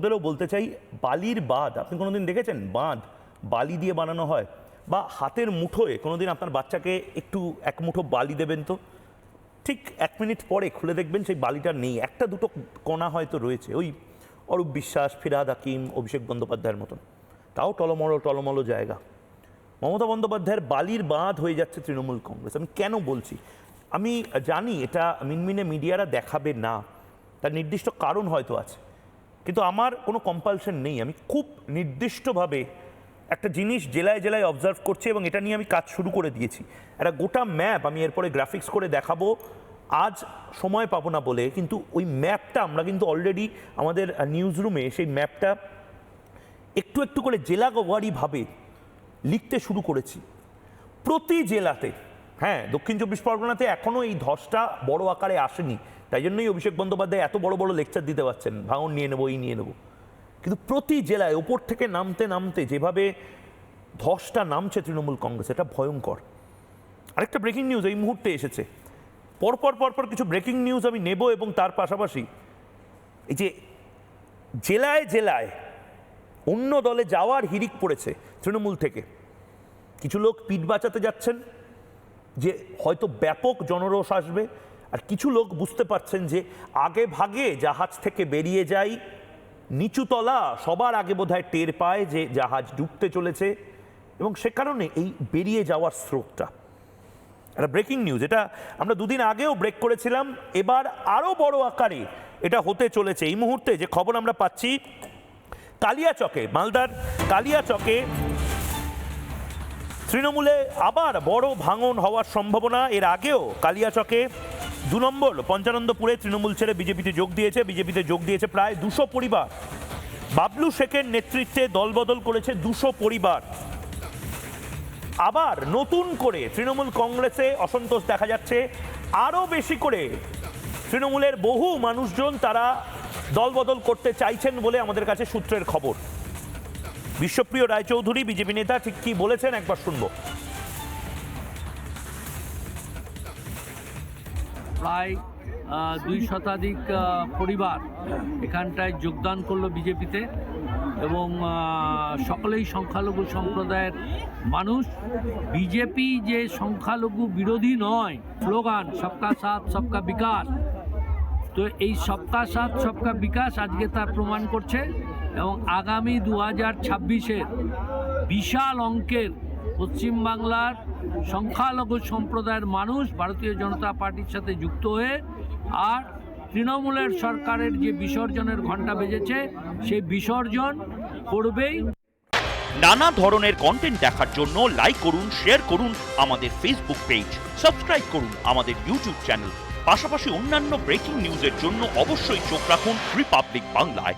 ওদেরও বলতে চাই, বালির বাঁধ, আপনি কোনোদিন দেখেছেন? বাঁধ বালি দিয়ে বানানো হয় বা হাতের মুঠোয় কোনোদিন আপনার বাচ্চাকে একটু এক মুঠো বালি দেবেন তো? ঠিক এক মিনিট পরে খুলে দেখবেন সেই বালিটা নেই। একটা দুটো কণা হয়তো রয়েছে, ওই অরূপ বিশ্বাস, ফিরাদ হাকিম, অভিষেক বন্দ্যোপাধ্যায়ের মতন। তাও টলমলো টলমলো জায়গা। মমতা বন্দ্যোপাধ্যায়ের বালির বাঁধ হয়ে যাচ্ছে তৃণমূল কংগ্রেস। আমি কেন বলছি? আমি জানি এটা মিনমিনে মিডিয়ারা দেখাবে না। তার নির্দিষ্ট কারণ হয়তো আছে। কিন্তু আমার কোনো কম্পালশন নেই। আমি খুব নির্দিষ্টভাবে একটা জিনিস জেলায় জেলায় অবজার্ভ করছি এবং এটা নিয়ে আমি কাজ শুরু করে দিয়েছি। একটা গোটা ম্যাপ আমি এরপরে গ্রাফিক্স করে দেখাবো। আজ সময় পাবো না বলে, কিন্তু ওই ম্যাপটা আমরা কিন্তু অলরেডি আমাদের নিউজ রুমে সেই ম্যাপটা একটু একটু করে জেলা ভাবে লিখতে শুরু করেছি। প্রতি জেলাতে হ্যাঁ দক্ষিণ চব্বিশ পরগনাতে এখনও এই ধসটা বড় আকারে আসেনি। তাই জন্যই অভিষেক বন্দ্যোপাধ্যায় এত বড় বড় লেকচার দিতে পারছেন। ভাঙন নিয়ে নেব, এই নিয়ে নেব। কিন্তু প্রতি জেলায় ওপর থেকে নামতে নামতে যেভাবে ধসটা নামছে তৃণমূল কংগ্রেস, এটা ভয়ঙ্কর। আরেকটা ব্রেকিং নিউজ এই মুহূর্তে এসেছে। পরপর পরপর কিছু ব্রেকিং নিউজ আমি নেব এবং তার পাশাপাশি এই যে জেলায় জেলায় অন্য দলে যাওয়ার হিরিক পড়েছে তৃণমূল থেকে। কিছু লোক পিঠ বাঁচাতে যাচ্ছেন, যে হয়তো ব্যাপক জনরোষ আসবে আর কিছু লোক বুঝতে পারছেন যে আগে ভাগে জাহাজ থেকে বেরিয়ে যাই, নিচুতলা সবার আগে বোধহয় টের পায় যে জাহাজ ডুবতে চলেছে এবং সে কারণে এই বেরিয়ে যাওয়ার স্রোতটা। একটা ব্রেকিং নিউজ, এটা আমরা দুদিন আগেও ব্রেক করেছিলাম, এবার আরও বড় আকারে এটা হতে চলেছে। এই মুহূর্তে যে খবর আমরা পাচ্ছি, কালিয়াচকে, মালদার কালিয়াচকে তৃণমূলে আবার বড় ভাঙন হওয়ার সম্ভাবনা। এর আগেও কালিয়াচকে দু নম্বর, পঞ্চানন্দপুরে তৃণমূল ছেড়ে বিজেপিতে যোগ দিয়েছে। বিজেপিতে যোগ দিয়েছে প্রায় দুশো পরিবার। বাবলু শেখের নেতৃত্বে দলবদল করেছে দুশো পরিবার। আবার নতুন করে তৃণমূল কংগ্রেসে অসন্তোষ দেখা যাচ্ছে। আরও বেশি করে তৃণমূলের বহু মানুষজন তারা দলবদল করতে চাইছেন বলে আমাদের কাছে সূত্রের খবর। বিশ্বপ্রিয় রায়চৌধুরী, বিজেপি নেতা, ঠিক কি বলেছেন একবার শুনব। প্রায় দুই শতাধিক পরিবার এখানটায় যোগদান করল বিজেপিতে এবং সকলেই সংখ্যালঘু সম্প্রদায়ের মানুষ। বিজেপি যে সংখ্যালঘু বিরোধী নয়, স্লোগান, সবকা সাথ, সবকা বিকাশ। তো এই সবকা সাথ, সবকা বিকাশ আজকে তার প্রমাণ করছে এবং আগামী দু হাজার ছাব্বিশের বিশাল অঙ্কের পশ্চিমবাংলার সংখ্যালঘু সম্প্রদায়ের মানুষ ভারতীয় জনতা পার্টির সাথে যুক্ত হয়ে আর তৃণমূলের সরকারের যে বিসর্জনের ঘণ্টা বেজেছে, সেই বিসর্জন করবেই। নানা ধরনের কন্টেন্ট দেখার জন্য লাইক করুন শেয়ার করুন আমাদের ফেসবুক পেজ সাবস্ক্রাইব করুন আমাদের ইউটিউব চ্যানেল পাশাপাশি অন্যান্য ব্রেকিং নিউজের জন্য অবশ্যই চোখ রাখুন রিপাবলিক বাংলায়